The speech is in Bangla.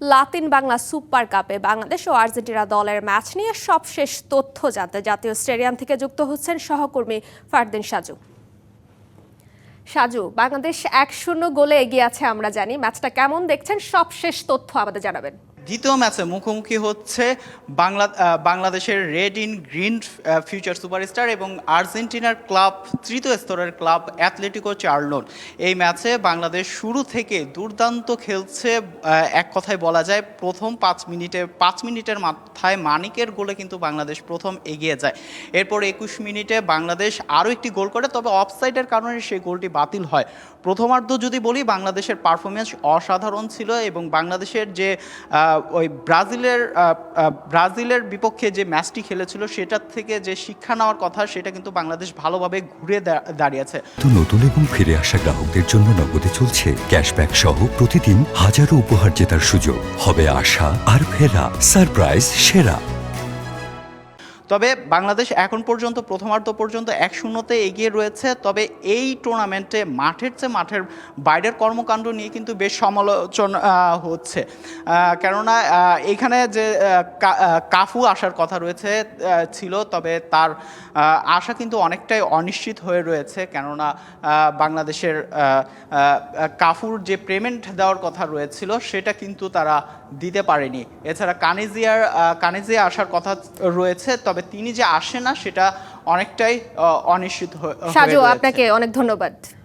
লাতিন বাংলা সুপার কাপে বাংলাদেশ ও আর্জেন্টিনা দলের ম্যাচ নিয়ে সবশেষ তথ্য জানতে জাতীয় স্টেডিয়াম থেকে যুক্ত হচ্ছেন সহকর্মী ফারদিন সাজু। সাজু, বাংলাদেশ এক শূন্য গোলে এগিয়ে আছে, আমরা জানি। ম্যাচটা কেমন দেখছেন? সবশেষ তথ্য আমাদের জানাবেন। দ্বিতীয় ম্যাচে মুখোমুখি হচ্ছে বাংলা বাংলাদেশের red in green future superstar এবং আর্জেন্টিনার ক্লাব, তৃতীয় স্তরের ক্লাব অ্যাথলেটিকো চার্লোট এই ম্যাচে বাংলাদেশ শুরু থেকে দুর্দান্ত খেলছে এক কথায় বলা যায় প্রথম পাঁচ মিনিটে, পাঁচ মিনিটের মাথায় মানিকের গোলে কিন্তু বাংলাদেশ প্রথম এগিয়ে যায়। এরপর একুশ মিনিটে বাংলাদেশ আরও একটি গোল করে, তবে অফসাইডের কারণে সেই গোলটি বাতিল হয়। প্রথমার্ধ যদি বলি, বাংলাদেশের পারফরমেন্স অসাধারণ ছিল এবং বাংলাদেশের যে ওই ব্রাজিলের ব্রাজিলের বিপক্ষে যে ম্যাচটি খেলেছিল, সেটার থেকে যে শিক্ষা নেওয়ার কথা, সেটা কিন্তু বাংলাদেশ ভালোভাবে ঘুরে দাঁড়িয়েছে। তো নতুন এবং ফিরে আসা গ্রাহকদের জন্য নগদে চলছে ক্যাশব্যাক সহ প্রতিদিন হাজারো উপহার জেতার সুযোগ। হবে আশা আর ফেরা সারপ্রাইজ সেরা। তবে বাংলাদেশ এখন পর্যন্ত প্রথমার্ধ পর্যন্ত এক শূন্যতে এগিয়ে রয়েছে। তবে এই টুর্নামেন্টে মাঠের চেয়ে মাঠের বাইরের কর্মকাণ্ড নিয়ে কিন্তু বেশ সমালোচনা হচ্ছে। কেননা এখানে যে কাফু আসার কথা রয়েছে ছিল, তবে তার আশা কিন্তু অনেকটাই অনিশ্চিত হয়ে রয়েছে। কেননা বাংলাদেশের কাফুর যে পেমেন্ট দেওয়ার কথা রয়েছিল, সেটা কিন্তু তারা দিতে পারেনি। এছাড়া কানিজিয়ার কানিজিয়া আসার কথা রয়েছে, তবে তিনি যে আসে না সেটা অনেকটাই অনিশ্চিত সাজু আপনাকে অনেক ধন্যবাদ।